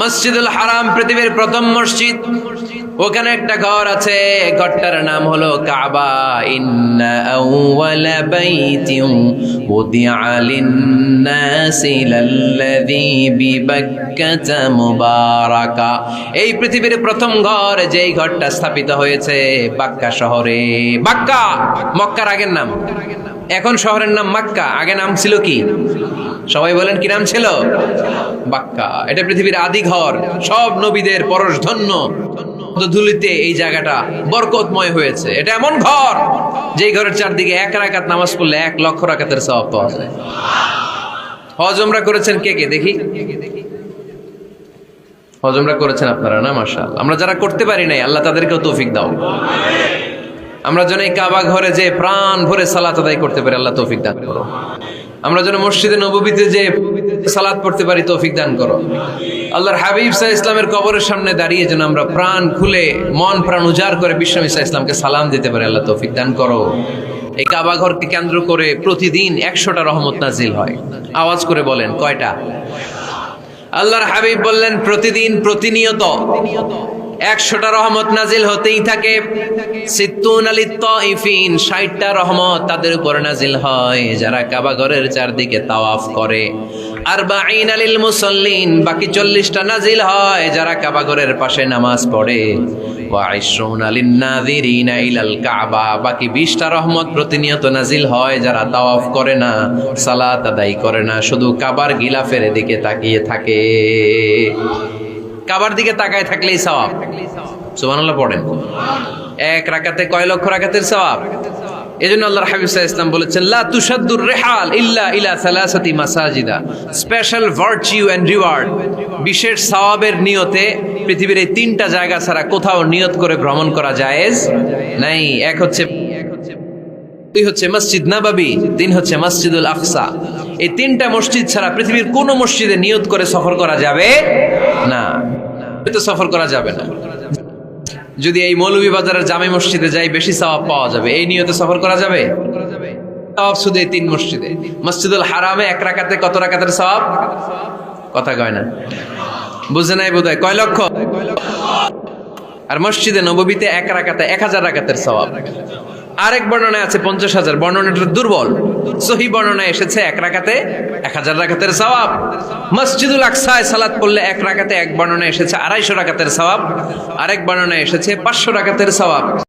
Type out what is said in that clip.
মসজিদুল হারাম পৃথিবীর প্রথম মসজিদ। ওখানে একটা ঘর আছে, ঘরটার নাম হলো কাবা। এই পৃথিবীর প্রথম ঘর, যেই ঘরটা স্থাপিত হয়েছে বাক্কা শহরে। বাক্কা! মক্কার আগের নাম। এখন শহরের নাম মাক্কা। আগে নাম ছিল কি? সবাই বলেন কি নাম ছিল? বাক্কা। এটা পৃথিবীর আদি ঘর। সব নবীদের পরশধন্য। ধুলিতে এই জায়গাটা বরকতময় হয়েছে। এটা এমন ঘর, যেই ঘরের চারদিকে এক রাকাত নামাজ পড়লে এক লক্ষ রাকাতের সওয়াব পাওয়া যায়। হজমরা করেছেন কে কে? দেখি। হজমরা করেছেন আপনারা না? মাশাল আমরা যারা করতে পারি নাই, আল্লাহ তাদেরকেও তৌফিক দাও। আমরা যেন এই কাবা ঘরে যে প্রাণ ভরে সালাত আদায় করতে পারি, আল্লাহ তৌফিক দান করো। আমরা যেন মসজিদে নবীতে যে সালাদ পড়তে পারি তৌফিক দান করো। আল্লাহর হাবিব সাহ ইসলামের কবরের সামনে দাঁড়িয়ে যেন আমরা প্রাণ খুলে, মন প্রাণ উজাড় করে বিশ্বনবী সাহ ইসলামকে সালাম দিতে পারি, আল্লাহ তৌফিক দান করো। এই কাবা ঘরকে কেন্দ্র করে প্রতিদিন একশোটা রহমত নাজিল হয়। আওয়াজ করে বলেন, কয়টা? আল্লাহর হাবিব বললেন, প্রতিদিন প্রতিনিয়ত একশোটা রহমত নাজিল হতেই থাকে। তাইফিন ষাটটা রহমত তাদের উপর নাজিল হয়, যারা কাবা ঘরের চারদিকে তাওয়াফ করে। আর বাইন আলিল মুসল্লিন, বাকি চল্লিশটা নাজিল হয়, যারা কাবা ঘরের পাশে নামাজ পড়ে। বাকি বিশটা রহমত প্রতিনিয়ত নাজিল হয়, যারা তাওয়াফ করে না, সালাত আদায় করে না, শুধু কাবার গিলাফের দিকে তাকিয়ে থাকে। কাবার দিকে তাকায় থাকলেই সওয়াব। সুবহানাল্লাহ পড়েন। এক রাকাতে কয় লক্ষ রাকাতের সওয়াব? এজন্য আল্লাহর হাবিব ওয়াসাল্লাম বলেছেন, লা তুশাদ্দুর রিহাল ইল্লা ইলা সালাসাতি মাসাজিদা। স্পেশাল ভার্চিউ এন্ড রিওয়ার্ড বিশেষ সওয়াবের নিয়তে পৃথিবীর এই তিনটা জায়গা ছাড়া কোথাও নিয়ত করে ভ্রমণ করা জায়েজ নাই। এক হচ্ছে, দুই হচ্ছে মসজিদ নাবাবি, তিন হচ্ছে মসজিদুল আকসা। এই তিনটা মসজিদ ছাড়া পৃথিবীর কোন মসজিদে নিয়ত করে সফর করা যাবে না। তো সফর করা যাবে না। যদি এই মৌলভী বাজারের জামে মসজিদে যাই, বেশি সওয়াব পাওয়া যাবে। এই নিয়তে সফর করা যাবে? তিন মসজিদে। মসজিদুল হারামে এক রাকাতে কত রাকাতের সওয়াব? কথা কয় না। বুঝে নাই বোধহয়? কয় লক্ষ? আর মসজিদে নববীতে এক রাকাতে এক হাজার রাকাতের সওয়াব। আরেক বর্ণনায় আছে পঞ্চাশ হাজার। বর্ণনাটা দুর্বল। সহি বর্ণনা এসেছে এক রাখাতে এক হাজার রাখাতের সওয়াব। মসজিদুল আকসায় সালাদ পড়লে এক রাখাতে এক বর্ণনা এসেছে আড়াইশো রাখাতের সওয়াব। আরেক বর্ণনা এসেছে পাঁচশো রাখাতের সওয়াব।